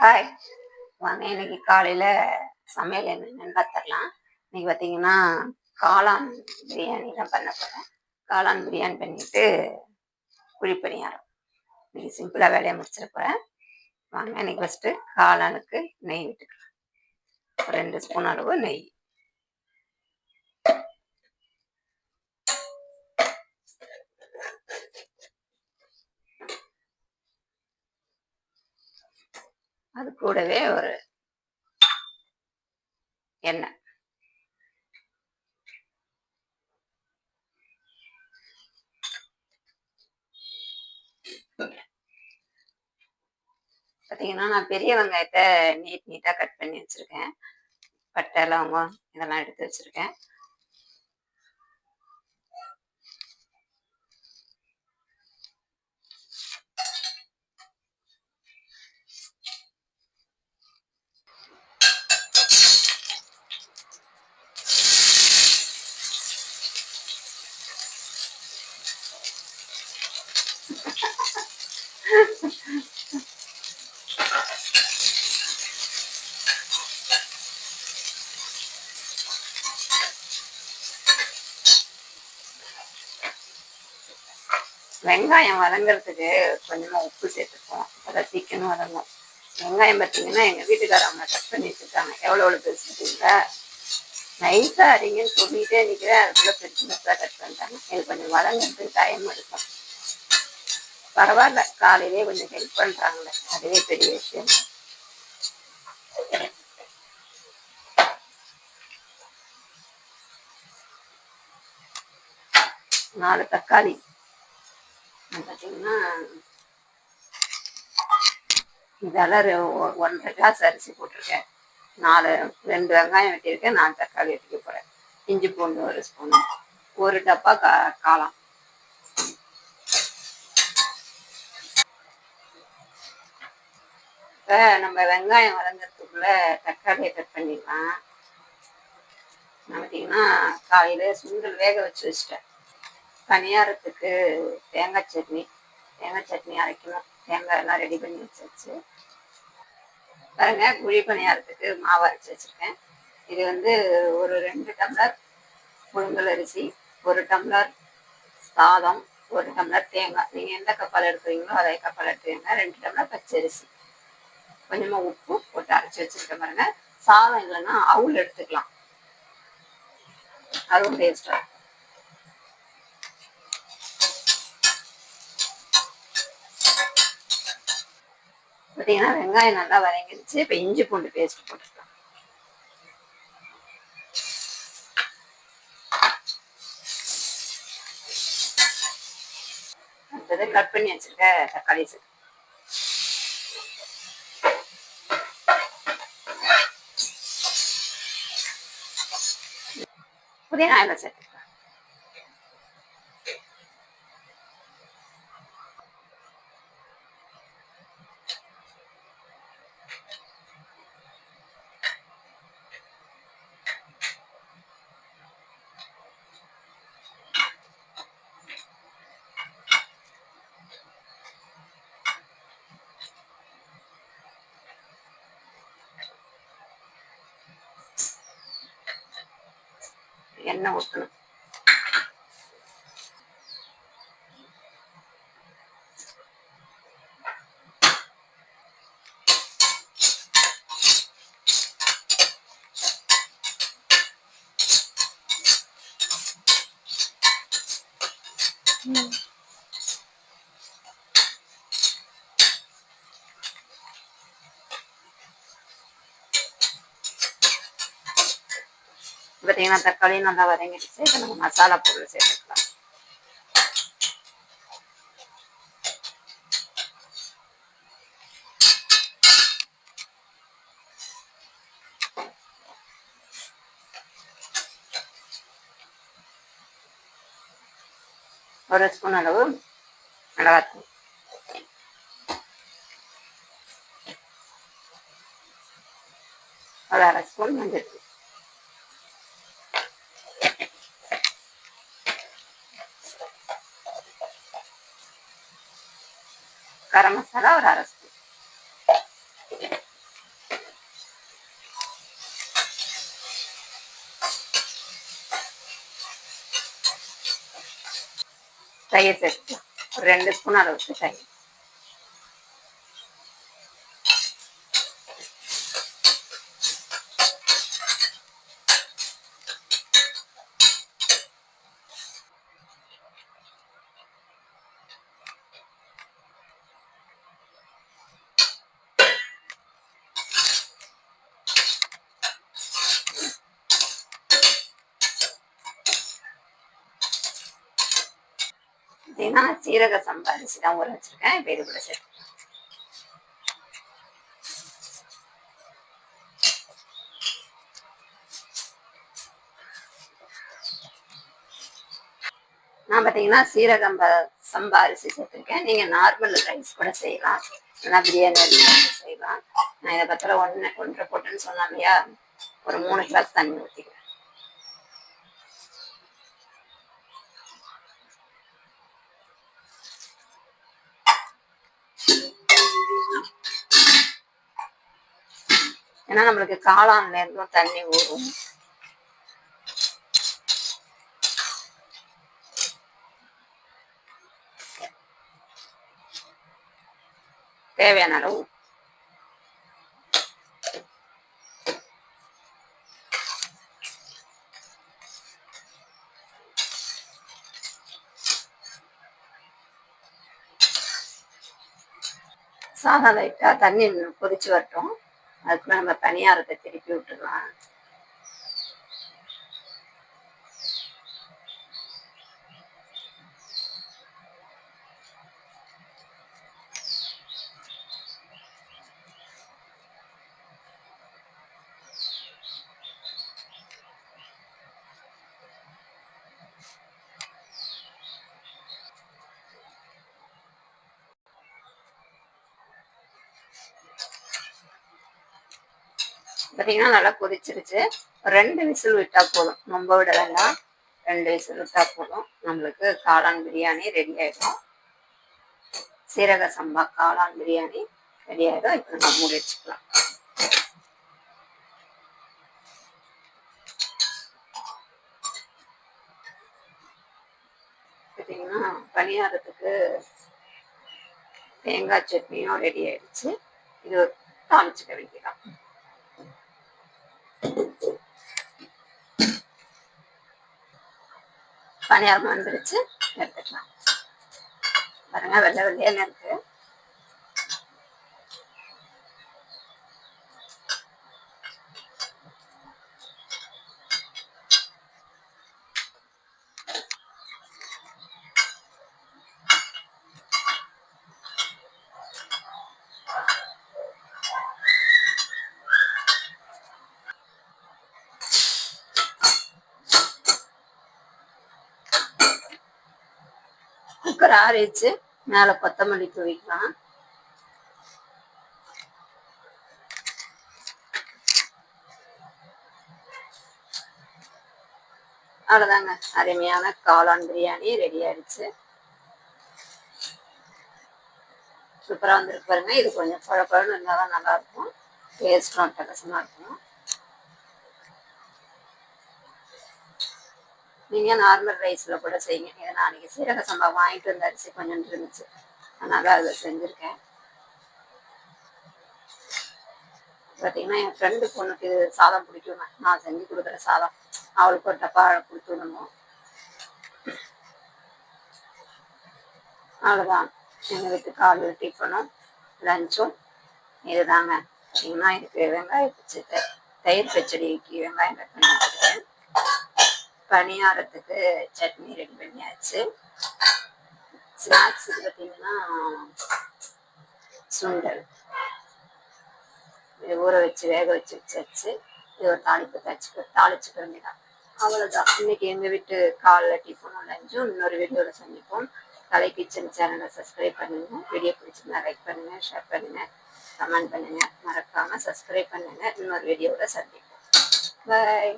Hi வாங்க இன்னைக்கு காலையில் சமையல் என்னென்னு பார்த்துடலாம் இன்னைக்கு பார்த்தீங்கன்னா காளான் பிரியாணி தான் பண்ண போகிறேன் காளான் பிரியாணி பண்ணிட்டு குழிப்பணியாரம் இன்னைக்கு சிம்பிளாக வேலையை முடிச்சிட போகிறேன் வாங்க இன்னைக்கு ஃபஸ்ட்டு காளானுக்கு நெய் விட்டுக்கலாம். ரெண்டு ஸ்பூன் அளவு நெய். கூடவே ஒரு எண்ணெய். பார்த்தீங்கன்னா நான் பெரிய வெங்காயத்தை நீட் நீட்டாக கட் பண்ணி வச்சுருக்கேன். பட்டை லவங்கம் இதெல்லாம் எடுத்து வச்சுருக்கேன். வெங்காயம் வதங்குறதுக்கு கொஞ்சமாக உப்பு சேர்த்துக்குவோம் அதை சீக்கிரம் வதங்கும் வெங்காயம் பார்த்தீங்கன்னா எங்கள் வீட்டுக்காரவங்க கட் பண்ணி வச்சுருக்காங்க எவ்வளோ எவ்வளோ பேசிட்டீங்களா நைஸாக அரிங்கன்னு சொல்லிட்டே நிற்கிறேன் அதுக்குள்ளே பெருசு பெருசாக கட் பண்ணிட்டாங்க. இது கொஞ்சம் வதங்கிறதுக்கு டைம் எடுக்கும். பரவாயில்ல. காலையிலே கொஞ்சம் ஹெல்ப் பண்ணுறாங்களே அதுவே பெரிய விஷயம். நாலு தக்காளி. பார்த்தீங்கன்னா இதெல்லாம் ஒன்றரை கிளாஸ் அரிசி போட்டிருக்கேன். நாலு ரெண்டு வெங்காயம் வெட்டியிருக்கேன் நாலு தக்காளி வெட்டிக்க போகிறேன் இஞ்சி பூண்டு ஒரு ஸ்பூன். ஒரு டப்பா கா காளான். இப்போ நம்ம வெங்காயம் வளர்ந்ததுக்குள்ள தக்காளியை கட் பண்ணிடலாம். பார்த்தீங்கன்னா காலையில் சுண்டல் வேக வச்சு வச்சிட்டேன். பணியாரத்துக்கு தேங்காய் சட்னி தேங்காய் சட்னி அரைக்கணும். தேங்காய் எல்லாம் ரெடி பண்ணி வச்சாச்சு. பாருங்க குழி பணியாரத்துக்கு மாவு அரைச்சி வச்சுருக்கேன். இது வந்து ஒரு ரெண்டு டம்ளர் புழுங்கல் அரிசி ஒரு டம்ளர் சாதம் ஒரு டம்ளர் தேங்காய். நீங்கள் எந்த கப்பால் எடுக்கிறீங்களோ அதே கப்பால் எடுத்துக்கங்க ரெண்டு டம்ளர் பச்சரிசி. கொஞ்சமாக உப்பு போட்டு அரைச்சி வச்சுருக்கேன் பாருங்க. சாதம் இல்லைன்னா அவுள் எடுத்துக்கலாம். அதுவும் டேஸ்டாக பார்த்தீங்கன்னா வெங்காயம் நல்லா வதங்கிடுச்சு இப்போ இஞ்சி பூண்டு பேஸ்ட் போட்டுக்கலாம். அடுத்தது கட் பண்ணி வச்சிருக்க தக்காளி சேர்த்து புதினா எல்லாம் சேர்த்து எண்ணெய் ஊற்றணும் பார்த்தீங்கன்னா தக்காளி நல்லா வதங்கிடுச்சு இப்போ நம்ம மசாலா பொருள் சேர்த்துக்கலாம் ஒரு ஸ்பூன் அளவு மிளகாத்தூள் ஒரு அரை ஸ்பூன் மஞ்சள் தூள் cara más salada. Ahí es esto. Realmente es una luz. பார்த்தீங்கன்னா சீரக சம்பா அரிசி தான் ஊற வச்சிருக்கேன். இப்போ இது கூட சேர்த்து நான் பார்த்தீங்கன்னா சீரகம் சம்பா அரிசி சேர்த்துருக்கேன். நீங்கள் நார்மல் ரைஸ் கூட செய்யலாம். இல்லைனா பிரியாணி செய்யலாம். நான் இதை பத்திரம் ஒன்று ஒன்றரை போட்டுன்னு சொன்னேன் இல்லையா? ஒரு மூணு கிளாஸ் தண்ணி ஊற்றிக்கிறேன் ஏன்னா நம்மளுக்கு காளான்ல இருந்தும் தண்ணி ஊறும். தேவையான அளவு சாதம் லைட்டாக தண்ணி கொதிச்சு வரட்டும். அதுக்கு நம்ம பணியாரத்தை திருப்பி விட்டுடலாம் பார்த்தீங்கன்னா நல்லா கொதிச்சிருச்சு. ரெண்டு விசில் விட்டா போதும். ரொம்ப விட வேண்டாம். ரெண்டு விசில் விட்டா போதும். நம்மளுக்கு காளான் பிரியாணி ரெடி ஆயிடும். சீரக சம்பா காளான் பிரியாணி ரெடி ஆயிடும். இப்போ நம்ம மூடி வச்சுக்கலாம். பார்த்தீங்கன்னா பணியாரத்துக்கு தேங்காய் சட்னியும் ரெடி ஆயிடுச்சு. இது தாளிச்சுக்க வேண்டியதான் பணியாரம் வந்துருச்சு. எடுத்துக்கலாம் பாருங்க வெள்ளை வெள்ளையான இருக்கு. குக்கர் ஆறிச்சு மேலே கொத்தமல்லி தூவிக்கலாம். அவ்வளோதாங்க அருமையான காளான் பிரியாணி ரெடி ஆயிடுச்சு. சூப்பராக வந்துருக்கு பாருங்க. இது கொஞ்சம் குழப்பம்னு இருந்தால் தான் நல்லாயிருக்கும் டேஸ்ட்டும் அட்டகாசமாக இருக்கும். நீங்கள் நார்மல் ரைஸில் கூட செய்யுங்க. இதை நான் அன்றைக்கி சீரக சம்பா வாங்கிட்டு வந்த அரிசி கொஞ்சம் இருந்துச்சு. அதனால் அதை செஞ்சுருக்கேன். பார்த்தீங்கன்னா என் ஃப்ரெண்டு பொண்ணுக்கு இது சாதம் பிடிக்கும் நான் செஞ்சு கொடுக்குற சாதம். அவளுக்கு ஒரு டப்பா கொடுத்து விடணும் அவ்வளோதான் எங்கள் வீட்டு கால் டிஃபனும் லஞ்சும் இதுதாங்க. பார்த்தீங்கன்னா இதுக்கு வெங்காயம் பச்சை தயிர் பச்சடிக்கு வெங்காயம் கட் பண்ணி பணியாரத்துக்கு சட்னி ரெடி பண்ணியாச்சு. ஸ்நாக்ஸுக்கு பார்த்தீங்கன்னா சுண்டல். இது ஊற வச்சு வேக வச்சு வச்சாச்சு. இது ஒரு தாளிப்பு தச்சு தாளிச்சு வேண்டியதான் அவ்வளோதான் இன்னைக்கு எங்கள் வீட்டு காலைல டிஃபனும் லஞ்சும் இன்னொரு வீடியோவில் சந்திப்போம். கலை கிச்சன் சேனலை சப்ஸ்கிரைப் பண்ணுங்க. வீடியோ பிடிச்சிருந்தா லைக் பண்ணுங்க ஷேர் பண்ணுங்க கமெண்ட் பண்ணுங்க. மறக்காம சப்ஸ்கிரைப் பண்ணுங்க. இன்னொரு வீடியோவில் சந்திப்போம். பாய்